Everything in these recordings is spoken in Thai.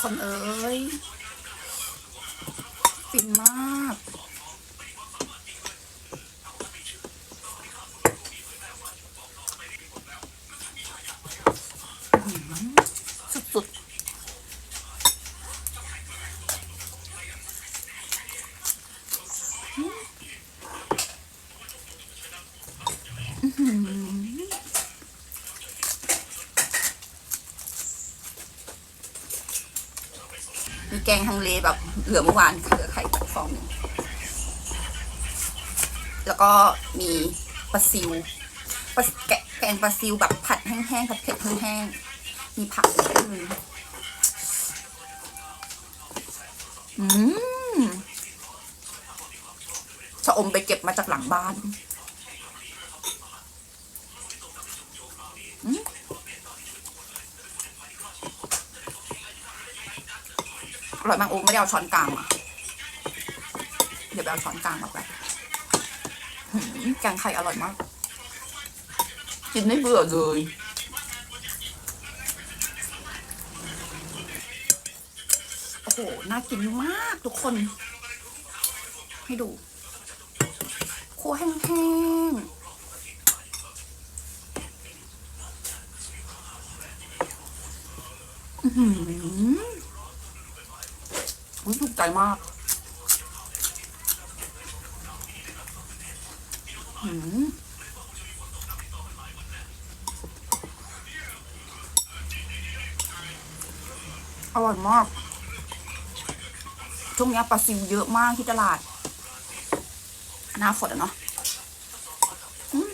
คนเอ้ยฟินมาก สุดๆอื้อหือ มีแกงฮังเลแบบเหลือเมื่อวานเหลือไข่ฟองหนึ่งแล้วก็มีปลาซิวปลาแกะแกงปลาซิวแบบผัดแห้งๆผัดเผ็ดแห้งๆมีผักด้วยอืมชะอมไปเก็บมาจากหลังบ้านอืมอ ร่อยมากโอ้ไม่ได้เอาช้อนกลางมาเดี๋ยวไปเอาช้อนกลางมาไปแกงไข่อร่อยมาก กินไม่เบื่อเลยโอ้โหน่ากินมากทุกคน ให้ดูคั่วแห้งๆอื้อหื ออุ๊ยถูกใจมากหืมอร่อยมาก ช่วงนี้ปลาซิวเยอะมากที่ตลาด หน้าฝนอะเนาะอืม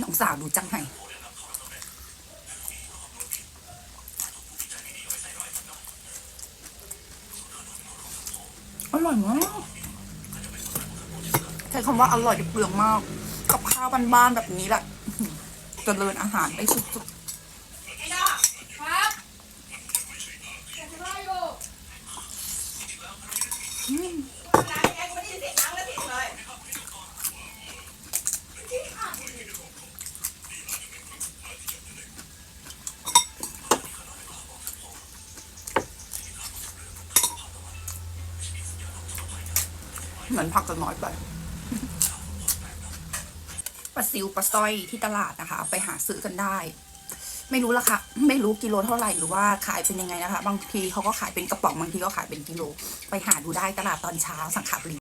น้องสาวดูจังไห้อร่อยมากใช้คำว่าอร่อยเปลืองมาก กับข้าวบ้านๆแบบนี้แหละอื้อหือเจริญอาหารได้สุดไอ้ดอกครับจะทำอะไรอยู่ๆอืม ร้านแกกูไม่ได้ยินเสียงน้ำแล้วเสียงเลย เหมือนผักจะน้อยไปปลาซิวปลาสร้อยที่ตลาดนะคะ ไปหาซื้อกันได้ ไม่รู้ราคาไม่รู้กิโลเท่าไหร่หรือว่าขายเป็นยังไงนะคะ บางทีเขาก็ขายเป็นกระป๋องบางทีก็ขายเป็นกิโล ไปหาดูได้ตลาดตอนเช้าสังขบุรี